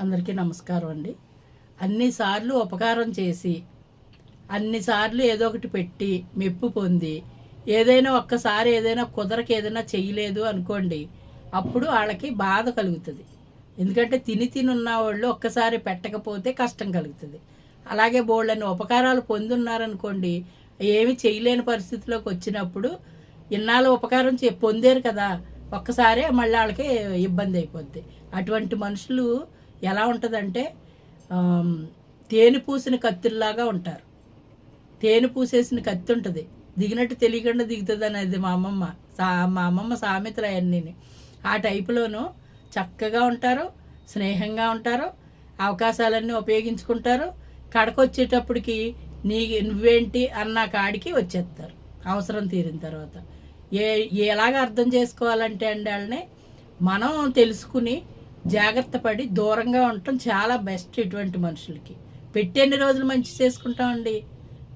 అందరికీ నమస్కారం అండి. అన్నిసార్లు ఉపకారం చేసి అన్నిసార్లు ఏదో ఒకటి పెట్టి మెప్పు పొంది ఏదైనా ఒక్కసారి ఏదైనా కుదరక ఏదైనా చేయలేదు అనుకోండి అప్పుడు వాళ్ళకి బాధ కలుగుతుంది. ఎందుకంటే తిని తిని ఉన్న వాళ్ళు ఒక్కసారి పెట్టకపోతే కష్టం కలుగుతుంది. అలాగే బోళ్ళని ఉపకారాలు పొందున్నారనుకోండి ఏమి చేయలేని పరిస్థితిలోకి వచ్చినప్పుడు ఇన్నాళ్ళు ఉపకారం చే పొందారు కదా ఒక్కసారే మళ్ళీ వాళ్ళకి ఇబ్బంది అయిపోద్ది. అటువంటి మనుషులు ఎలా ఉంటుందంటే తేనె పూసిన కత్తుల్లాగా ఉంటారు. తేనె పూసేసిన కత్తి ఉంటుంది. దిగినట్టు తెలియకుండా దిగుతుంది అనేది మా అమ్మమ్మ సా మా అమ్మమ్మ సామెతలు అవన్నీ ఆ టైపులోనూ చక్కగా ఉంటారు స్నేహంగా ఉంటారు అవకాశాలన్నీ ఉపయోగించుకుంటారు. కడకొచ్చేటప్పటికి నీ నువ్వేంటి అన్న కాడికి వచ్చేస్తారు అవసరం తీరిన తర్వాత. ఏ ఎలాగ అర్థం చేసుకోవాలంటే అండి వాళ్ళని మనం తెలుసుకుని జాగ్రత్త పడి దూరంగా ఉండటం చాలా బెస్ట్ ఇటువంటి మనుషులకి. పెట్టేన్ని రోజులు మంచి చేసుకుంటామండి?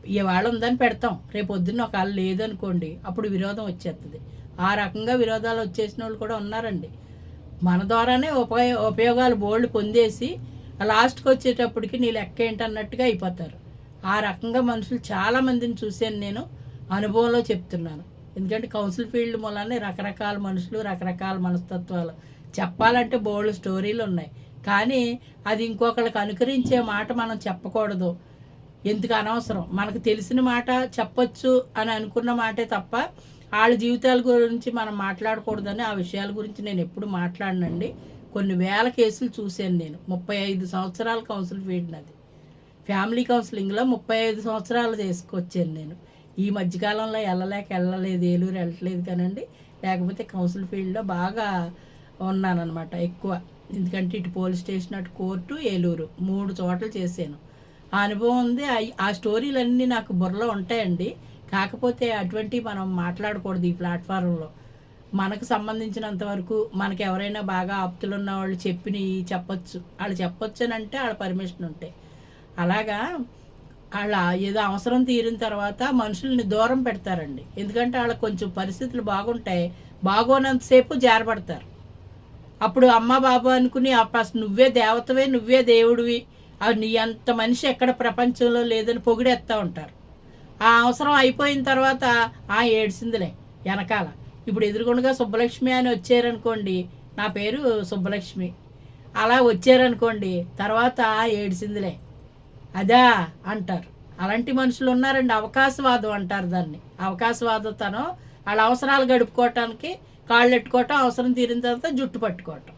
ఇవాళ ఉందని పెడతాం. రేపు పొద్దున్న ఒకవేళ లేదనుకోండి అప్పుడు విరోధం వచ్చేస్తుంది ఆ రకంగా విరోధాలు వచ్చేసిన వాళ్ళు కూడా ఉన్నారండి. మన ద్వారానే ఉపయోగ ఉపయోగాలు బోల్డ్ పొందేసి లాస్ట్కి వచ్చేటప్పటికి నీ లెక్క ఏంటన్నట్టుగా అయిపోతారు. ఆ రకంగా మనుషులు చాలా మందిని చూశాను నేను అనుభవంలో చెప్తున్నాను. ఎందుకంటే కౌన్సిల్ ఫీల్డ్ మూలానే రకరకాల మనుషులు రకరకాల మనస్తత్వాలు. చెప్పాలంటే బోల్డ్ స్టోరీలు ఉన్నాయి. కానీ అది ఇంకొకళ్ళకి అనుకరించే మాట మనం చెప్పకూడదు. ఎందుకు అనవసరం? మనకు తెలిసిన మాట చెప్పొచ్చు అని అనుకున్న మాటే తప్ప వాళ్ళ జీవితాల గురించి మనం మాట్లాడకూడదని ఆ విషయాల గురించి నేను ఎప్పుడు మాట్లాడనండి. కొన్ని వేల కేసులు చూశాను నేను. ముప్పై ఐదు సంవత్సరాల కౌన్సిల్ ఫీల్డ్ ఫ్యామిలీ కౌన్సిలింగ్లో ముప్పై ఐదు సంవత్సరాలు చేసుకొచ్చాను నేను. ఈ మధ్యకాలంలో వెళ్ళలేక వెళ్ళలేదు ఏలూరు వెళ్ళట్లేదు కానండి. లేకపోతే కౌన్సిల్ ఫీల్డ్లో బాగా ఉన్నానన్నమాట ఎక్కువ. ఎందుకంటే ఇటు పోలీస్ స్టేషన్ అటు కోర్టు ఏలూరు మూడు చోట్ల చేశాను. ఆ అనుభవం ఉంది. ఆ- స్టోరీలన్నీ నాకు బుర్రలో ఉంటాయండి. కాకపోతే అటువంటి మనం మాట్లాడకూడదు ఈ ప్లాట్ఫారంలో. మనకు సంబంధించినంత వరకు మనకు ఎవరైనా బాగా ఆప్తులు ఉన్న వాళ్ళు చెప్పిన చెప్పొచ్చు. వాళ్ళు చెప్పొచ్చు అని అంటే వాళ్ళ పర్మిషన్ ఉంటాయి అలాగా వాళ్ళ ఏదో అవసరం తీరిన తర్వాత మనుషుల్ని దూరం పెడతారండి. ఎందుకంటే వాళ్ళకి కొంచెం పరిస్థితులు బాగుంటాయి. బాగోనంతసేపు జారపడతారు. అప్పుడు అమ్మ బాబు అనుకుని అప్పుడు అసలు నువ్వే దేవతవే నువ్వే దేవుడివి. అవి నీ అంత మనిషి ఎక్కడ ప్రపంచంలో లేదని పొగిడేస్తూ ఉంటారు. ఆ అవసరం అయిపోయిన తర్వాత ఆ ఏడ్చిందిలే వెనకాల. ఇప్పుడు ఎదురుగుండగా సుబ్బలక్ష్మి అని వచ్చారనుకోండి నా పేరు సుబ్బలక్ష్మి. అలా వచ్చారనుకోండి తర్వాత ఏడ్చిందిలే అదా అంటారు. అలాంటి మనుషులు ఉన్నారండి అవకాశవాదం అంటారు దాన్ని. అవకాశవాదతనం వాళ్ళ అవసరాలు గడుపుకోవటానికి కాళ్ళు పెట్టుకోవటం అవసరం తీరిన తర్వాత జుట్టు పట్టుకోవటం.